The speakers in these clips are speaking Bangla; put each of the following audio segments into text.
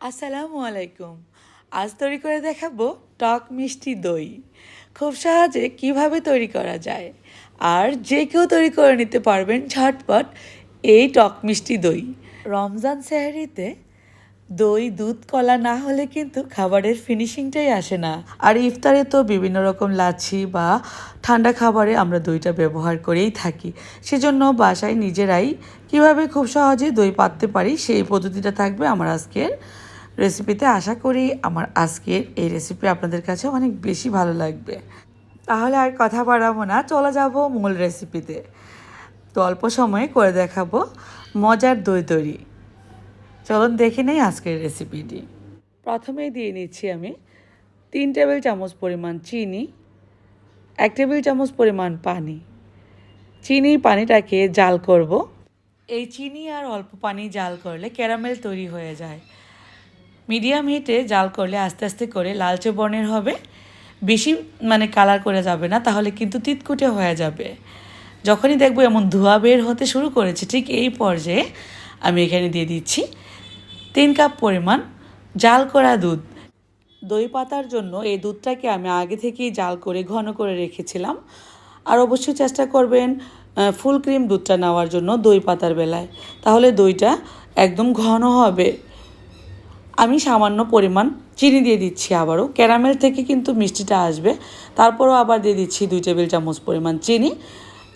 আসসালামু আলাইকুম। আজ তৈরি করে দেখাবো টক মিষ্টি দই। খুব সহজে কীভাবে তৈরি করা যায় আর যে কেউ তৈরি করে নিতে পারবেন ঝটপট এই টক মিষ্টি দই। রমজান সেহারিতে দই, দুধ, কলা না হলে কিন্তু খাবারের ফিনিশিংটাই আসে না। আর ইফতারে তো বিভিন্ন রকম লাচ্ছি বা ঠান্ডা খাবারে আমরা দইটা ব্যবহার করেই থাকি। সেজন্য বাসায় নিজেরাই কীভাবে খুব সহজে দই পাততে পারি সেই পদ্ধতিটা থাকবে আমার আজকের রেসিপিতে আশা করি আমার আজকের এই রেসিপি আপনাদের কাছে অনেক বেশি ভালো লাগবে। তাহলে আর কথা বাড়াবো না, চলে যাব মূল রেসিপিতে। তো অল্প সময়ে করে দেখাবো মজার দই তৈরি চলুন দেখে নেই আজকের রেসিপিটি। প্রথমেই দিয়ে নিচ্ছি আমি তিন টেবিল চামচ পরিমাণ চিনি, এক টেবিল চামচ পরিমাণ পানি। চিনি পানিটাকে জাল করব। এই চিনি আর অল্প পানি জাল করলে ক্যারামেল তৈরি হয়ে যায়। মিডিয়াম হিটে জাল করলে আস্তে আস্তে করে লালচে বর্ণের হবে, বেশি মানে কালার করে যাবে না, তাহলে কিন্তু তিতকুটে হয়ে যাবে। যখনই দেখব এমন ধোয়া বের হতে শুরু করেছে, ঠিক এই পর্যায়ে আমি এখানে দিয়ে দিচ্ছি তিন কাপ পরিমাণ জাল করা দুধ। দই পাতার জন্য এই দুধটাকে আমি আগে থেকেই জাল করে ঘন করে রেখেছিলাম। আর অবশ্যই চেষ্টা করবেন ফুল ক্রিম দুধটা নেওয়ার জন্য দই পাতার বেলায়। তাহলে দইটা একদম ঘন হবে। আমি সামান্য পরিমাণ চিনি দিয়ে দিচ্ছি আবারও। ক্যারামেল থেকে কিন্তু মিষ্টিটা আসবে। তারপরও আবার দিয়ে দিচ্ছি দুই টেবিল চামচ পরিমাণ চিনি।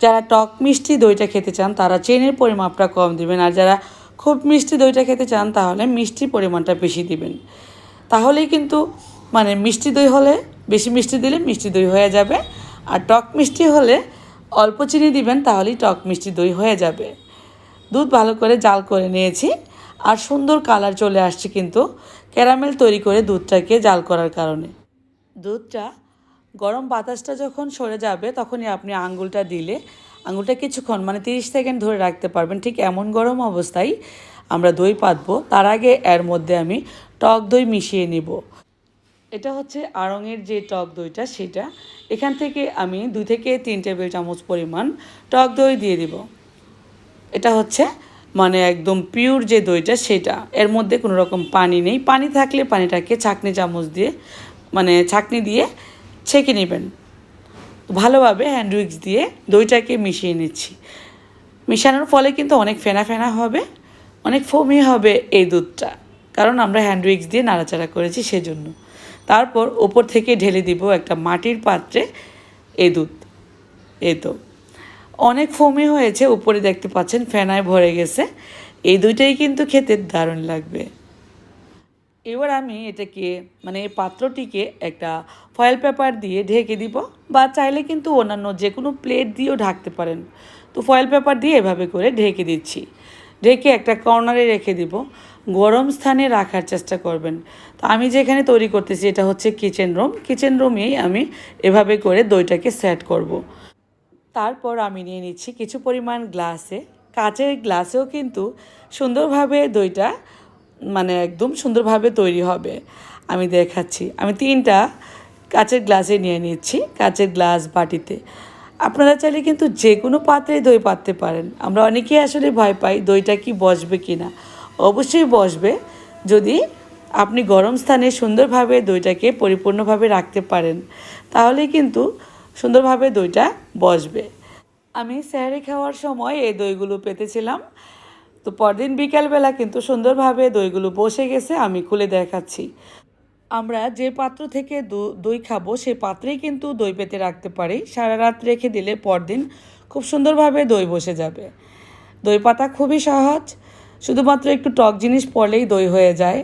যারা টক মিষ্টি দইটা খেতে চান, তারা চিনির পরিমাপটা কম দিবেন। আর যারা খুব মিষ্টি দইটা খেতে চান, তাহলে মিষ্টির পরিমাণটা বেশি দিবেন। তাহলেই কিন্তু মানে মিষ্টি দই হলে বেশি মিষ্টি দিলে মিষ্টি দই হয়ে যাবে। আর টক মিষ্টি হলে অল্প চিনি দিবেন, তাহলেই টক মিষ্টি দই হয়ে যাবে। দুধ ভালো করে জাল করে নিয়েছি। আর সুন্দর কালার চলে আসছে কিন্তু। ক্যারামেল তৈরি করে দুধটাকে জাল করার কারণে। দুধটা গরম বাতাসটা যখন সরে যাবে, তখনই আপনি আঙ্গুলটা দিলে, আঙ্গুলটা কিছুক্ষণ মানে তিরিশ সেকেন্ড ধরে রাখতে পারবেন। ঠিক এমন গরম অবস্থায় আমরা দই পাতবো। তার আগে এর মধ্যে আমি টক দই মিশিয়ে নিব। এটা হচ্ছে আড়ঙের যে টক দইটা, সেটা। এখান থেকে আমি দুই থেকে তিন টেবিল চামচ পরিমাণ টক দই দিয়ে দিব। এটা হচ্ছে মানে একদম পিওর যে দইটা সেটা। এর মধ্যে কোনো রকম পানি নেই। পানি থাকলে পানিটাকে ছাঁকনি চামচ দিয়ে মানে ছাঁকনি দিয়ে ছেঁকে নেবেন। ভালোভাবে হ্যান্ড উইক্স দিয়ে দইটাকে মিশিয়ে নিচ্ছি। মিশানোর ফলে কিন্তু অনেক ফেনা ফেনা হবে, অনেক ফোমি হবে এই দুধটা। কারণ আমরা হ্যান্ড উইক্স দিয়ে নাড়াচাড়া করেছি সেজন্য। তারপর ওপর থেকে ঢেলে দিব একটা মাটির পাত্রে এই দুধ। এই তো। অনেক ফোমি হয়েছে, উপরে দেখতে পাচ্ছেন ফেনায় ভরে গেছে। এই দুইটাই কিন্তু খেতে দারুণ লাগবে। এবার আমি এটাকে মানে পাত্রটিকে একটা ফয়েল পেপার দিয়ে ঢেকে দিব, বা চাইলে কিন্তু অন্যান্য যে কোনো প্লেট দিয়েও ঢাকতে পারেন। তো ফয়েল পেপার দিয়ে এভাবে করে ঢেকে দিচ্ছি। ঢেকে একটা কর্নারে রেখে দিব। গরম স্থানে রাখার চেষ্টা করবেন। তো আমি যেখানে তৈরি করতেছি, এটা হচ্ছে কিচেন রুম কিচেন রুমেই আমি এভাবে করে দইটাকে সেট করব। তারপর আমি নিয়ে নিচ্ছি কিছু পরিমাণ গ্লাসে। কাচের গ্লাসেও কিন্তু সুন্দরভাবে দইটা মানে একদম সুন্দরভাবে তৈরি হবে। আমি দেখাচ্ছি। আমি তিনটা কাচের গ্লাসে নিয়ে নিচ্ছি কাচের গ্লাস বাটিতে। আপনারা চাইলে কিন্তু যে কোনো পাত্রে দই পাততে পারেন। আমরা অনেকেই আসলে ভয় পাই দইটা কি বসবে কি না অবশ্যই বসবে। যদি আপনি গরম স্থানে সুন্দরভাবে দইটাকে পরিপূর্ণভাবে রাখতে পারেন, তাহলে কিন্তু সুন্দরভাবে দইটা বসবে। আমি স্যারি খাওয়ার সময় এই দইগুলো পেতেছিলাম। তো পরদিন বিকালবেলা কিন্তু সুন্দরভাবে দইগুলো বসে গেছে, আমি খুলে দেখাচ্ছি। আমরা যে পাত্র থেকে দই খাব সে পাত্রেই কিন্তু দই পেতে রাখতে পারি। সারা রাত রেখে দিলে পরদিন খুব সুন্দরভাবে দই বসে যাবে। দই পাতা খুবই সহজ, শুধুমাত্র একটু টক জিনিস পড়লেই দই হয়ে যায়।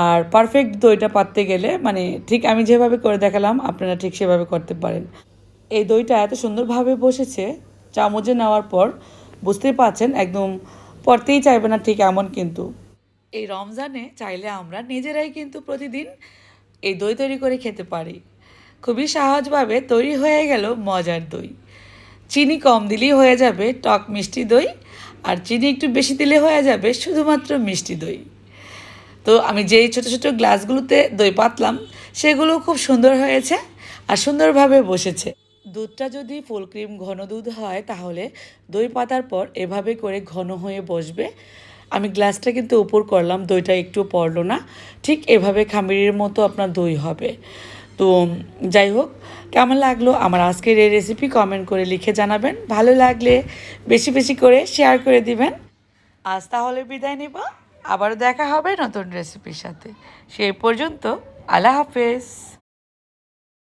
আর পারফেক্ট দইটা পাততে গেলে মানে ঠিক আমি যেভাবে করে দেখালাম, আপনারা ঠিক সেভাবে করতে পারেন। এই দইটা এত সুন্দরভাবে বসেছে, চামচে নেওয়ার পর বুঝতেই পাচ্ছেন একদম পড়তেই চাইবে না ঠিক এমন কিন্তু। এই রমজানে চাইলে আমরা নিজেরাই কিন্তু প্রতিদিন এই দই তৈরি করে খেতে পারি। খুবই সহজভাবে তৈরি হয়ে গেল মজার দই। চিনি কম দিলেই হয়ে যাবে টক মিষ্টি দই, আর চিনি একটু বেশি দিলে হয়ে যাবে শুধুমাত্র মিষ্টি দই। তো আমি যেই ছোটো ছোটো গ্লাসগুলোতে দই পাতলাম, সেগুলো খুব সুন্দর হয়েছে আর সুন্দরভাবে বসেছে। দুধটা যদি ফুল ক্রিম ঘন দুধ হয়, তাহলে দই পাতার পর এভাবে করে ঘন হয়ে বসবে। আমি গ্লাসটা কিন্তু উপর করলাম, দইটা একটু পড়ল না। ঠিক এভাবে খামিরের মতো আপনার দই হবে। তো যাই হোক, কেমন লাগল আমার আজকের এই রেসিপি কমেন্ট করে লিখে জানাবেন। ভালো লাগলে বেশি বেশি করে শেয়ার করে দিবেন। আজ তাহলে বিদায় নিব। আবারও দেখা হবে নতুন রেসিপির সাথে। সেই পর্যন্ত আল্লাহ হাফেজ।